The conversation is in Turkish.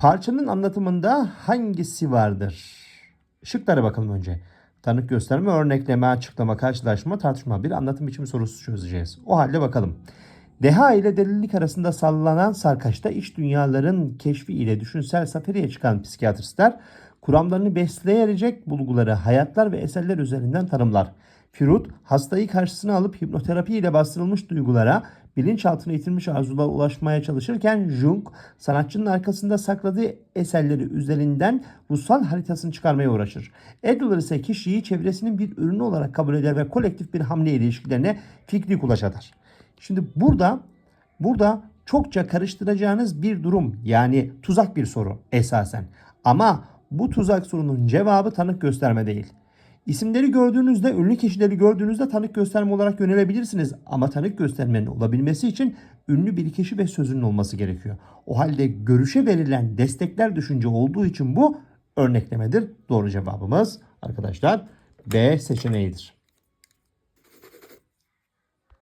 Parçanın anlatımında hangisi vardır? Şıklara bakalım önce. Tanık gösterme, örnekleme, açıklama, karşılaşma, tartışma. Bir anlatım biçimi sorusu çözeceğiz. O halde bakalım. Deha ile delilik arasında sallanan sarkaçta iç dünyaların keşfi ile düşünsel safariye çıkan psikiyatristler kuramlarını besleyecek bulguları, hayatlar ve eserler üzerinden tanımlar. Firut hastayı karşısına alıp hipnoterapi ile bastırılmış duygulara, bilinçaltına itilmiş arzulara ulaşmaya çalışırken Jung sanatçının arkasında sakladığı eserleri üzerinden ruhsal haritasını çıkarmaya uğraşır. Adler ise kişiyi çevresinin bir ürünü olarak kabul eder ve kolektif bir hamle ilişkilerine fikri kulaç atar. Şimdi burada burada çokça karıştıracağınız bir durum yani tuzak bir soru esasen. Ama bu tuzak sorunun cevabı tanık gösterme değil. İsimleri gördüğünüzde, ünlü kişileri gördüğünüzde tanık gösterme olarak yönelebilirsiniz. Ama tanık göstermenin olabilmesi için ünlü bir kişi ve sözünün olması gerekiyor. O halde görüşe verilen destekler düşünce olduğu için bu örneklemedir. Doğru cevabımız arkadaşlar B seçeneğidir.